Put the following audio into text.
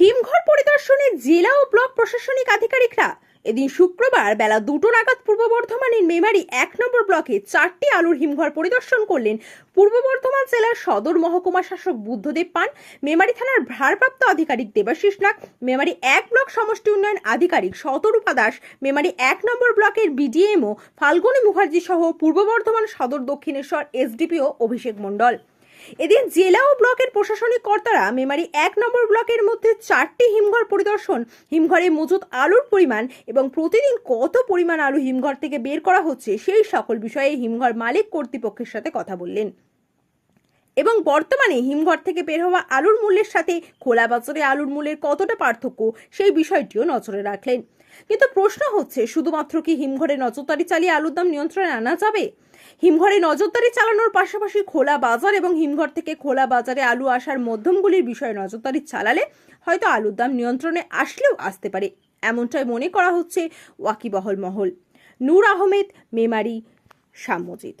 হিমঘর পরিদর্শনে জেলা ও ব্লক প্রশাসনিক আধিকারিকরা। এদিন শুক্রবার বেলা দুটো নাগাদ পূর্ব বর্ধমানের মেমারি এক নম্বর ব্লকে চারটি আলুর হিমঘর পরিদর্শন করলেন পূর্ব বর্ধমান জেলার সদর মহকুমা শাসক বুদ্ধদেব পান, মেমারি থানার ভারপ্রাপ্ত আধিকারিক দেবাশিস নাগ, মেমারি এক ব্লক সমষ্টি উন্নয়ন আধিকারিক শতরূপা দাস, মেমারি এক নম্বর ব্লকের বিডিএমও ফাল্গুনী মুখার্জি সহ পূর্ব বর্ধমান সদর দক্ষিণেশ্বর এসডিপিও অভিষেক মণ্ডল। এদিন জেলা ও ব্লকের প্রশাসনিক কর্তারা মেমারি এক নম্বর ব্লকের মধ্যে চারটি হিমঘর পরিদর্শন, হিমঘরে মজুত আলুর পরিমাণ এবং প্রতিদিন কত পরিমাণ আলু হিমঘর থেকে বের করা হচ্ছে, সেই সকল বিষয়ে হিমঘর মালিক কর্তৃপক্ষের সাথে কথা বললেন। এবং বর্তমানে হিমঘর থেকে বের হওয়া আলুর মূল্যের সাথে খোলা বাজারে আলুর মূল্যের কতটা পার্থক্য সেই বিষয়টিও নজরে রাখলেন। কিন্তু প্রশ্ন হচ্ছে, শুধুমাত্র কি হিমঘরে নজরদারি চালিয়ে আলুর দাম নিয়ন্ত্রণে আনা যাবে? হিমঘরে নজরদারি চালানোর পাশাপাশি খোলা বাজার এবং হিমঘর থেকে খোলা বাজারে আলু আসার মধ্যমগুলির বিষয়ে নজরদারি চালালে হয়তো আলুর দাম নিয়ন্ত্রণে আসলেও আসতে পারে। এমনটাই মনে করা হচ্ছে ওয়াকিবহল মহল। নূর আহমেদ, মেমারি, সাম্যজিৎ।